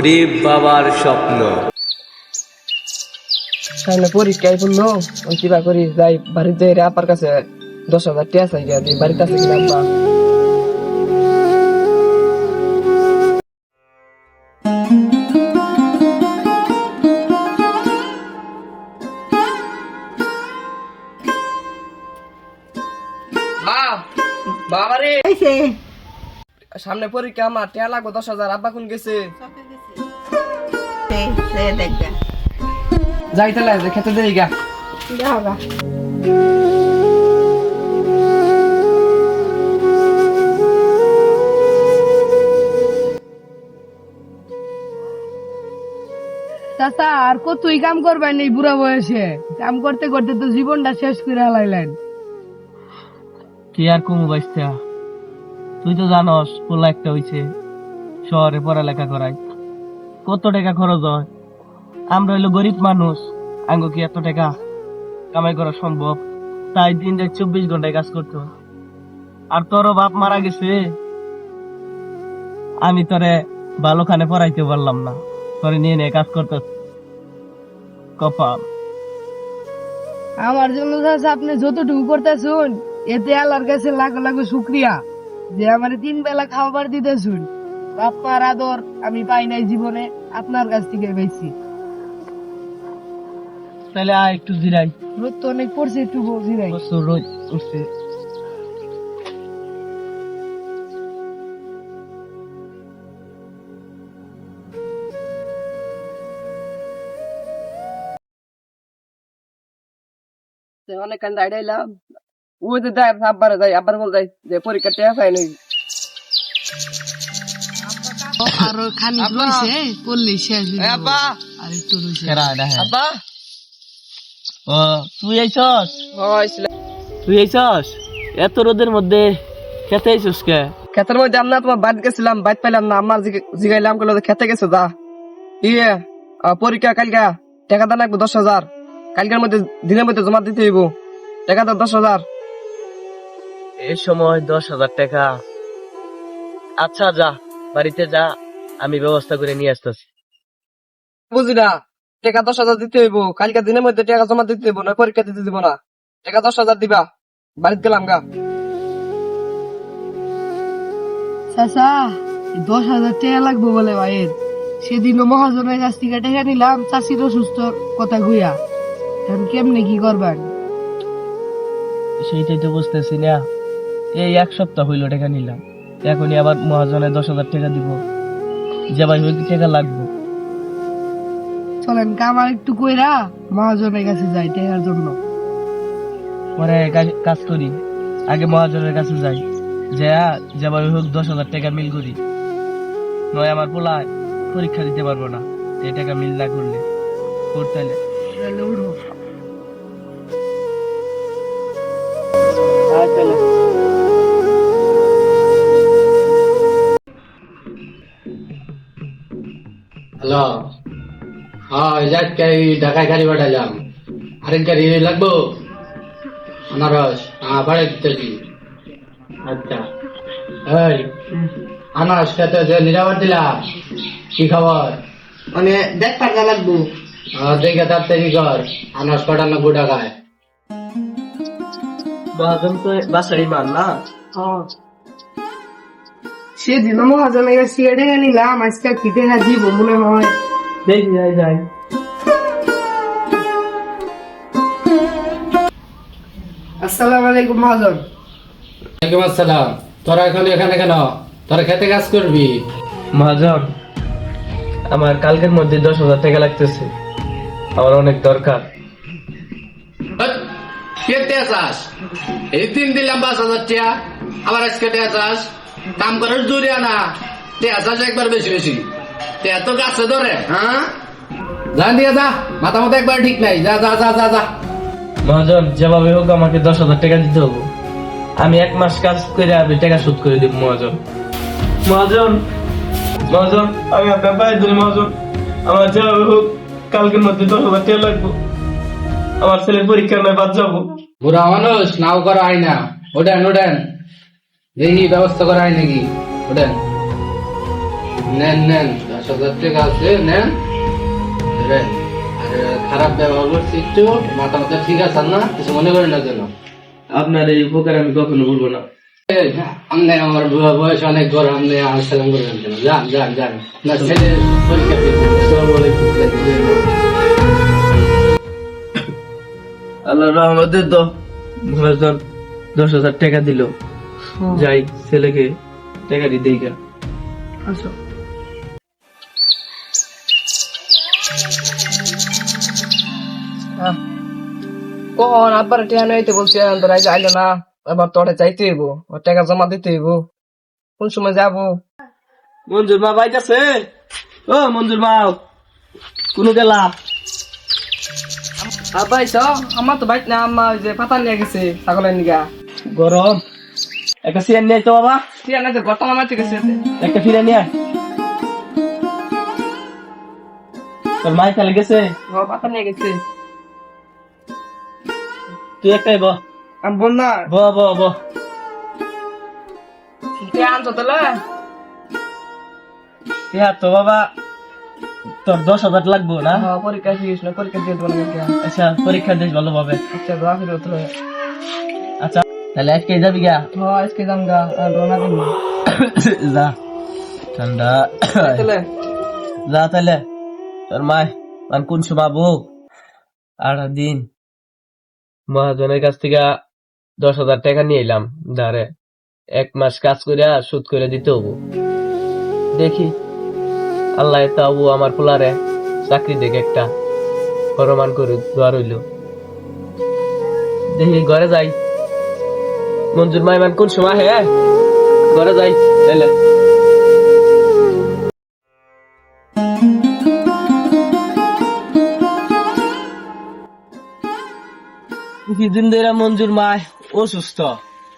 গরিব বাবার স্বপ্ন। পরীক্ষায় পড়ল ওই কিবা করি যাই বাড়িতে আপার কাছে দশ হাজার টিয়া চাই গিয়া বাড়িতে আছে কিনা আব্বা। বাবারে। সামনে পরীক্ষা আমার টিয়া লাগবো দশ হাজার আব্বা কোন গেছে? যাই তাহলে যে খেতে দেই গা। চাচা আর কতই কাম করবেন এই বুড়া বয়সে। কাম করতে করতে তো জীবনটা শেষ করে হালাইলেন কি আর কমু বাইস্তা তুই তো জানস পোলা একটা হইছে শহরে পড়ালেখা করাই কত টাকা খরচ হয়? আমরা হইল গরিব মানুষ। আঙ্গ কি এত টাকা কামাই করা সম্ভব? তাই দিন রাত চব্বিশ ঘন্টায় কাজ করতো আর তোর বাপ মারা গেছে। আমি তোরে ভালো খানে পড়াইতে পারলাম না। তোরে নিয়ে নিয়ে কাজ করতে কপাল। আমার জন্য আপনি যতটুকু করতেছুন, এতে আল্লাহর কাছে লাখ লাখ শুক্রিয়া। যে আমার তিন বেলা খাবার দিতেছুন। বাপ্পার আদর আমি পাই নাই জীবনে আপনার কাছ থেকে পেয়েছি। তাহলে আয় একটু জিরাই। রোদ তো অনেক পড়ছে একটু নাই রোদ উঠছে। অনেক কান দাঁড়াইলাম ওই যে যাই আব্বার যাই আব্বার বল যাই যে পরীক্ষা টিয়া পাই নাই। আর খানি রয়েছে পড়লে শেষ আব্বা। আর একটু রয়েছে আব্বা। ও তুই আইছস? তুই আইছস? এত রোদের মধ্যে খেতে আইছস কে? ক্ষেতের মধ্যে আমরা তোমার বাদ গেছিলাম বাইত পাইলাম না আমার জিগাইলাম কইলো যে খেতে গেছো দা ইয়ে পরীক্ষা কালকা টাকা দান লাগবে দশ হাজার। কালকের মধ্যে দিনের মধ্যে জমা দিতে হইব। টাকা দাও দশ হাজার। এই সময় দশ হাজার টাকা। আচ্ছা যা। বাড়িতে যা আমি ব্যবস্থা করে নিয়ে আসতেছি। বুঝি না টাকা দশ হাজার দিতে হইব কালকে দিনের মধ্যে টাকা জমা দিতে হইব না পরীক্ষা দিতে দিব না। টাকা দশ হাজার দিবা বাড়িতে গেলাম গা। চাচা দশ হাজার টাকা লাগবে বলে ভাইয়ের সেদিনও মহাজনের কাছ থেকে টাকা নিলাম চাষির অসুস্থ কথা গুইয়া এখন কেমনে কি করবেন? সেইটাই তো বুঝতেছি না। এই এক সপ্তাহ হইল টাকা নিলাম। এখনই আবার মহাজনে দশ হাজার টাকা দিব। যে ভাই ওই টাকা লাগবে। চলেন কামার একটু কইরা মহাজনের কাছে যাই টাকার জন্য। পরে কাজ- করি। আগে মহাজনের কাছে যাই। যা যেভাবে হোক দশ হাজার টাকা মিল করি। নয় আমার পোলা পরীক্ষা দিতে পারব না। এই টাকা মিল না করলে। করতে হলে তাহলে হ্যালো হ্যাঁ যাক ঢাকায় গাড়ি পাঠালাম আরেক গাড়ি লাগবো? আনারস। হ্যাঁ ভাড়া দিতেছি। আচ্ছা। এই আনারস খেতে যে নিরাপদ দিলাম। কি খবর? মানে দেখ টাকা লাগবো। হ্যাঁ, দেখে তাড়াতাড়ি কর? আনারস পাঠানো ঢাকায়। মহাজন তো বাসাই মান না? সেদিন মহাজনের কাছে থেকে টাকা নিলাম আজকে কি টাকা দিব মনে হয়। দেখি যাই যাই। আসসালামু আলাইকুম মহাজন। ওয়ালাইকুম আসসালাম। তোরা এখন এখানে কেন? তোরা খেতে কাজ করবি? মহাজন আমার কালকের মধ্যে দশ হাজার টাকা লাগতেছে। আমার অনেক দরকার। কেটে আসাস। এই দিন দিলাম পাঁচ হাজার টিয়া আবার আজকে টেয়া চাস কাম করার জুড়িয়া না একবার বেশি বেশি। টেয়া তো গাছে ধরে। হ্যাঁ? যা দিয়ে যা মাথা মতো একবার ঠিক নাই। যা যা যা যা যা। মহাজন যেভাবে হোক আমাকে দশ হাজার টাকা দিতে হবে। আমি এক মাস কাজ করে আমি টাকা শোধ করে দিব মহাজন। মহাজন। মহাজন আমি আপনার পায়ে ধরি মহাজন। আমার যেভাবে হোক কালকের মধ্যে দশ হাজার টাকা লাগবো। আমার ছেলের পরীক্ষা নয় বাদ যাব। বুড়া মানুষ নাও করা হয় না ওঠেন ওঠেন দেখি ব্যবস্থা করা হয় নাকি? ওঠেন। নেন নেন। দশ হাজার টাকা আছে নেন। আর খারাপ ব্যবহার করছি একটু মাথা মাথা ঠিক আছে না? কিছু মনে করেন না যেন। আপনার এই উপকার আমি কখনো ভুলবো না। আমার বয়স অনেক বড় আমনে আসসালাম করবেন কেন? যান যান যান। না ছেলে পরীক্ষা আল্লাহ রহমতের তো দশ হাজার টাকা দিল। যাই ছেলেকে টাকা দিয়ে দেই গা। আসো আহ, কখন আব্বার টিয়া নিতে বলছি তোর আইলো না আবার তোরে চাইতে হইব টাকা জমা দিতে হইব। কোন সময় যাব? মঞ্জুর মা বাইতাছে? ও মঞ্জুর মা কোনো গেলা? আব্বা আইসো আমার তো বাইক না আম্মা ওই যে পাতা নিয়ে গেছে ছাগলের নিগা গরম। একটা সিয়ার নিয়ে তো বাবা। গেছে একটা ফিরে নিয়ে তোর মাই গেছে? পাতা নিয়ে গেছে। তুই একটাই ব। আমি বল না ব ব ব। টিয়া আনছো তাহলে। ইয়া তো বাবা তোর দশ হাজার লাগবো না? পরীক্ষা শেষ না পরীক্ষা দিয়ে দেবো আচ্ছা পরীক্ষা দিস ভালোভাবে। আচ্ছা দোয়া ফিরে তাহলে আজকে যাবি গা? হ্যাঁ আজকে যাম গা আর রওনা দিন যা ঠান্ডা। যা তাহলে। তোর মায় মান কোন শোনাবো আর দিন। মহাজনের কাছ থেকে দশ হাজার টাকা নিয়ে এলাম ধারে এক মাস কাজ করে সুদ করে দিতে হব। দেখি। আল্লাহ তাবু আমার পোলারে চাকরি দেখে একটা। ফরমান করে দোয়া রইল। দেখি ঘরে যাই। মঞ্জুর মাইমান কোন সময়? হ্যাঁ ঘরে যাই তাহলে কিছুদিন ধরে মঞ্জুর মায় অসুস্থ,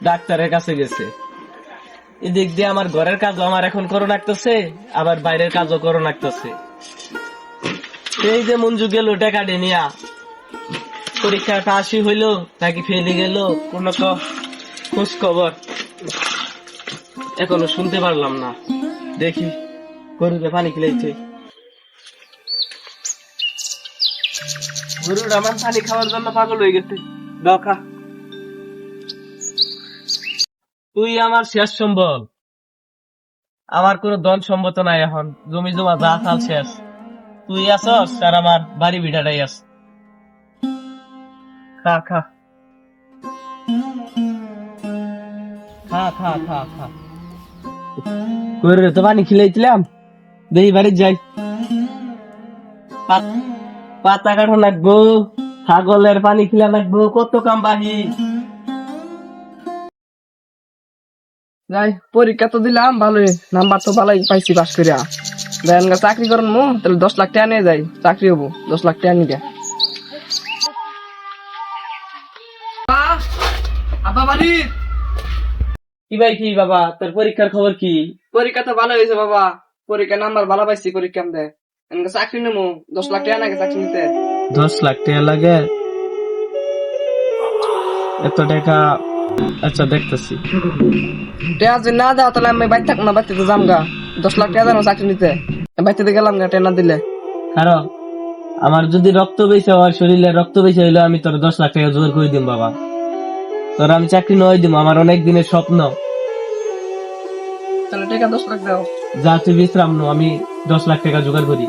ডাক্তারের কাছে গেছে। এদিক দিয়ে আমার ঘরের কাজও আমার এখন করো লাগতেছে, আবার বাইরের কাজও করো লাগতেছে। এই যে মঞ্জু গেল টাকা নিয়া পরীক্ষা পাশই হইল, নাকি ফেলে গেল, কোন খোঁজ খবর এখনও শুনতে পারলাম না। দেখি গরুকে পানি খেলাইছে। গরুর আমার পানি খাওয়ার জন্য পাগল হয়ে গেছে। দখা তুই আমার শেষ সম্বল। আমার কোনো ধন সম্পদ নাই এখন। জমি জমা যা চাল শেষ। তুই আসস আর আমার বাড়ি ভিটাটাই আস খা খা। খা খা খা খা গরুরে তো পানি খিলাইছিলাম দেখি বাড়ি যাই। পাতা কাটা লাগবো ছাগলের পানি খিলা লাগবো কত কাম বাহি যাই পরীক্ষা তো দিলাম ভালোই নাম্বার তো ভালোই পাইছি পাস করিয়া। দেন চাকরি করেন মো তাহলে দশ লাখ টাকা নিয়ে যাই চাকরি হব দশ লাখ টাকা নিয়ে আব্বা বাড়ি! কি ভাই কি বাবা? তোর পরীক্ষার খবর কি? পরীক্ষা তো ভালো হয়েছে বাবা। পরীক্ষা নাম্বার ভালো পাইছি পরীক্ষা দে চাকরি নেব দশ লাখ টাকা নাকি চাকরি নিতে। দশ লাখ টাকা লাগে? এত টাকা? আচ্ছা দেখতেছি। টাকা যদি না দেওয়া তাহলে আমি বাইর থাকব না তো যাম গা দশ লাখ টাকা দেবো চাকরি নিতে। বাইতে গেলাম গা টেনা দিলে। কারণ আমার যদি রক্ত বেশি আমার শরীরে রক্ত বেশি হইলে আমি তোর দশ লাখ টাকা জোগাড় করে দিম বাবা। তোর আমি চাকরি নয় দিব আমার অনেক দিনের স্বপ্ন। তাহলে টাকা দশ লাখ দাও। যা তুই বিশ্রাম নো আমি দশ লাখ টাকা জোগাড় করি।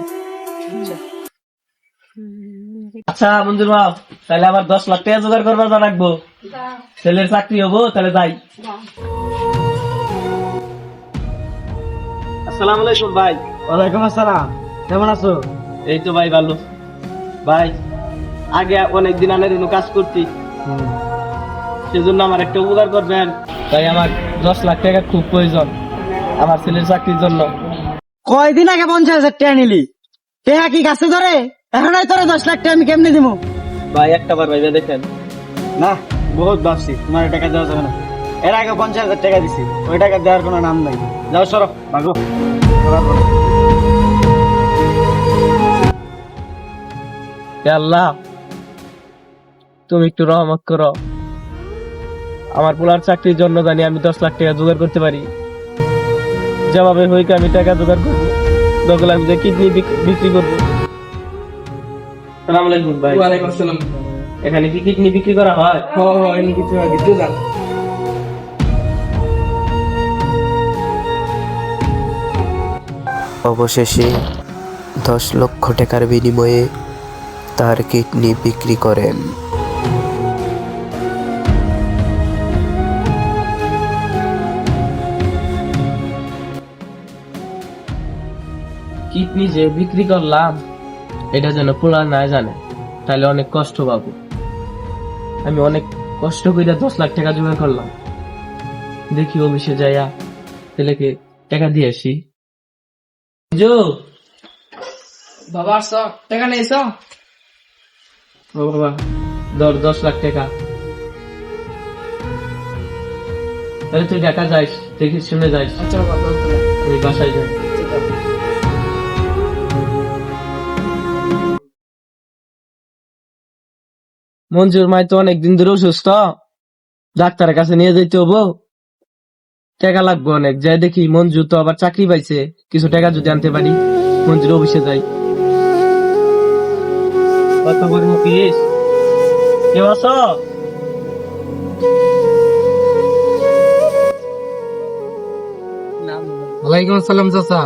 আচ্ছা। মঞ্জুর মা তাহলে আবার দশ লাখ টাকা জোগাড় করবার জানাকবো ছেলের চাকরি হব তাহলে যাই। আসসালামু আলাইকুম ভাই। ওয়ালাইকুম আসসালাম। কেমন আছো? এই তো ভাই ভালো। ভাই আগে অনেকদিন আনের জন্য কাজ করছি সেজন্য আমার একটা উপকার করবেন। তাই আমার দশ লাখ টাকা খুব প্রয়োজন। আমার ছেলের চাকরির জন্য। কয়দিন আগে পঞ্চাশ হাজার টাকা নিলি? টাকা কি গাছে ধরে? এখন আর তোরা দশ লাখ টাকা আমি কেমনে দিব ভাই একটা বার ভাইবা দেখেন। না বহুত ভাবছি তোমার টাকা দেওয়া যাবে না। এর আগে পঞ্চাশ হাজার টাকা দিছি ওই টাকা দেওয়ার কোনো নাম নাই। যাও সরো ভাগো হে আল্লাহ তুমি একটু রহমত করো। আমার পোলার চাকরির জন্য জানি আমি দশ লাখ টাকা জোগাড় করতে পারি। যেভাবে হইকে আমি টাকা জোগাড় করব। দরকার আমি যে কিডনি বিক্রি করব। সালাম আলাইকুম ভাই। ওয়ালাইকুম আসসালাম। এখানে কি কিডনি বিক্রি করা হয়? হ হ এমনি কিছু হয় কিছু জান অবশেষে দশ লক্ষ টাকার বিনিময়ে তার কিডনি বিক্রি করেন। কিডনি যে বিক্রি করলাম এটা যেন পোলা না জানে তাহলে অনেক কষ্ট পাবো। আমি অনেক কষ্ট করে দশ লাখ টাকা জোগাড় করলাম। দেখি অফিসে যাইয়া ছেলেকে টাকা দিয়ে আসি? জো বাবা আসছ টাকা ও বাবা ধর দশ লাখ টাকা। তাহলে তুই ঢাকা যাইস দেখি শুনে যাইস। আচ্ছা বাবা বাসায় যাই। মঞ্জুর মাই তো অনেকদিন ধরে অসুস্থ ডাক্তারের কাছে নিয়ে যেতে হব। টাকা লাগবে অনেক। যাই দেখি মঞ্জু তো আবার চাকরি পাইছে। কিছু টাকা যদি আনতে পারি মঞ্জুর অফিসে যাই। কত করে মুখিস কেউ আছো? ওয়ালাইকুম আসসালাম চাচা।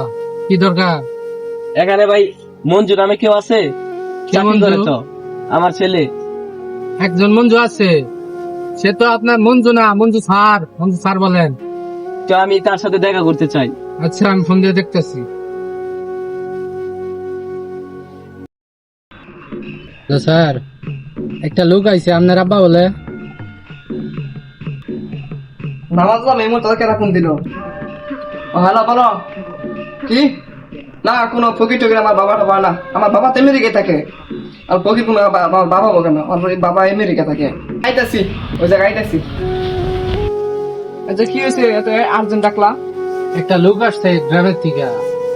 কি দরকার? এখানে ভাই মঞ্জু নামে কেউ আছে? কে চাকরি করে তো। আমার ছেলে। একজন মঞ্জু আছে। সে তো আপনার মঞ্জু না মঞ্জু স্যার মঞ্জু স্যার বলেন। তো আমি তার সাথে দেখা করতে চাই। আচ্ছা আমি ফোন দিয়ে দেখতেছি। স্যার একটা লোক আইছে আপনার আব্বা বলে। নামাজ মুহূর্তে কেরা ফোন দিল? হ্যালো বলো। কি? না কোনো ফকির টকির আমার বাবা টাবা না। আমার বাবা তো আমেরিকায় থাকে। আর ফকির কোনো আমার বাবা বকে না আমার বাবা আমেরিকা থাকে। আইতাছি ওই জায়গায় আইতাছি। আচ্ছা কি হয়েছে? এত আর্জেন্ট ডাকলা? একটা লোক আসছে গ্রামের থেকে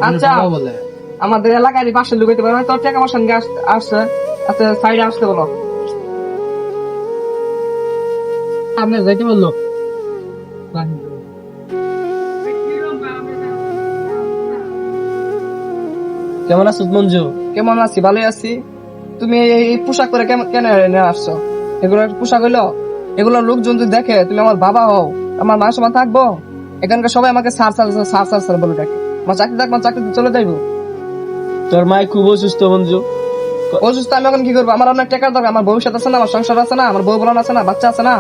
আচ্ছা। বলে। আমাদের এলাকায় পাশে লুকাইতে পারবে তোর টাকা পয়সা নিয়ে আস- আসছে আচ্ছা সাইডে আসতে বলো। আপনার যাইতে বলল। কেমন আছো মঞ্জু? কেমন আছি? ভালোই আছি। তুমি এই পোশাক করে কেন আসছো? এগুলো পোশাক হইল এগুলো লোকজন যদি দেখে তুমি আমার বাবা হও আমার মা সমান থাকব? এখানকার সবাই আমাকে সার সার সার সার সার বলে ডাকে। আমার চাকরি থাকব আমার চাকরি চলে যাইবো। তোর মায় খুব অসুস্থ বন্ধু। অসুস্থ আমি এখন কি করব? আমার অনেক টাকার দরকার আমার ভবিষ্যৎ আছে না আমার সংসার আছে না আমার বউ বলন আছে না বাচ্চা আছে না।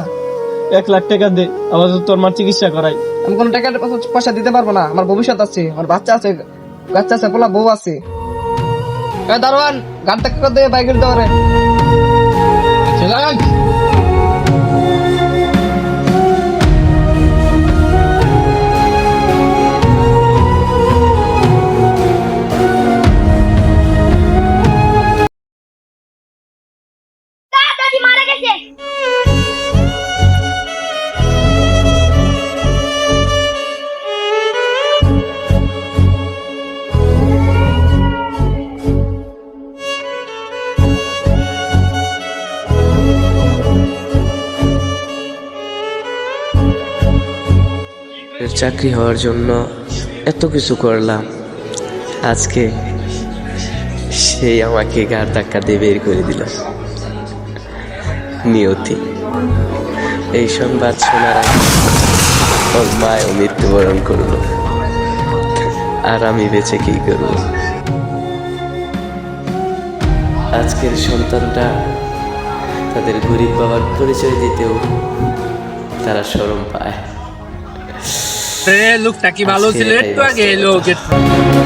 এক লাখ টাকা দে আবার তোর মার চিকিৎসা করাই। আমি কোনো টাকা পয়সা দিতে পারব না আমার ভবিষ্যৎ আছে আমার বাচ্চা আছে বাচ্চা আছে পোলা বউ আছে। দারোয়ান গাড়িটা করে দে বাইকের দেওয়ারে দাদি চাকরি হওয়ার জন্য এত কিছু করলাম। আজকে সেই আমাকে গার ধাক্কা দিয়ে বের করে দিল। নিয়তি। এই সংবাদ শোনার ওর মায়ও মৃত্যুবরণ করল। আর আমি বেঁচে কি করব? আজকের সন্তানটা তাদের গরিব বাবার পরিচয় দিতেও তারা শরম পায়। লোকটা কি ভালো ছিল? একটু আগে এলো গেছে